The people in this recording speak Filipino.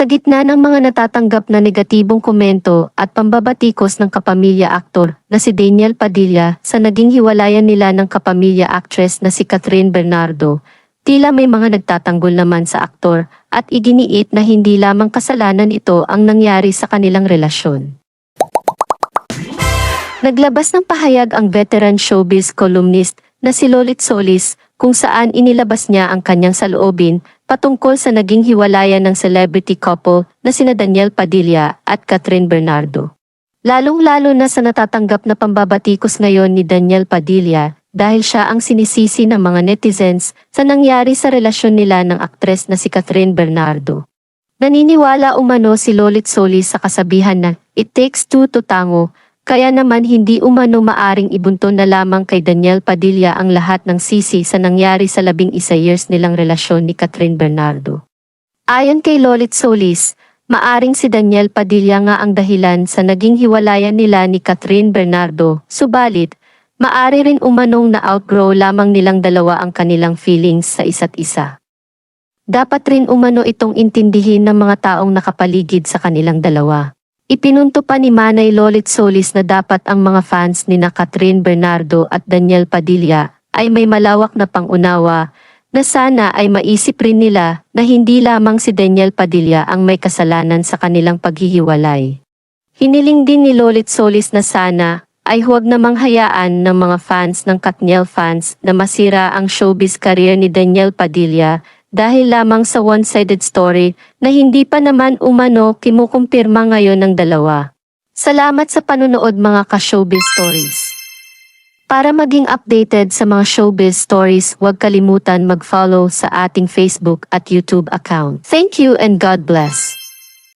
Sa gitna ng mga natatanggap na negatibong komento at pambabatikos ng kapamilya aktor na si Daniel Padilla sa naging hiwalayan nila ng kapamilya actress na si Catherine Bernardo, tila may mga nagtatanggol naman sa aktor at iginiit na hindi lamang kasalanan ito ang nangyari sa kanilang relasyon. Naglabas ng pahayag ang veteran showbiz columnist na si Lolit Solis kung saan inilabas niya ang kanyang saloobin patungkol sa naging hiwalayan ng celebrity couple na sina Daniel Padilla at Catherine Bernardo. Lalong-lalo na sa natatanggap na pambabatikos ngayon ni Daniel Padilla dahil siya ang sinisisi ng mga netizens sa nangyari sa relasyon nila ng aktres na si Catherine Bernardo. Naniniwala umano si Lolit Solis sa kasabihan na it takes two to tango kaya naman hindi umano maaring ibunto na lamang kay Daniel Padilla ang lahat ng sisi sa nangyari sa labing isa years nilang relasyon ni Catherine Bernardo. Ayon kay Lolit Solis, maaring si Daniel Padilla nga ang dahilan sa naging hiwalayan nila ni Catherine Bernardo, subalit, maari rin umanong na outgrow lamang nilang dalawa ang kanilang feelings sa isa't isa. Dapat rin umano itong intindihin ng mga taong nakapaligid sa kanilang dalawa. Ipinunto pa ni Manay Lolit Solis na dapat ang mga fans ni na Catherine Bernardo at Daniel Padilla ay may malawak na pangunawa na sana ay maisip rin nila na hindi lamang si Daniel Padilla ang may kasalanan sa kanilang paghihiwalay. Hiniling din ni Lolit Solis na sana ay huwag namang hayaan ng mga fans ng Katniel fans na masira ang showbiz career ni Daniel Padilla dahil lamang sa one-sided story na hindi pa naman umano kimukumpirma ngayon ng dalawa. Salamat sa panunood mga ka-showbiz stories. Para maging updated sa mga showbiz stories, huwag kalimutan mag-follow sa ating Facebook at YouTube account. Thank you and God bless.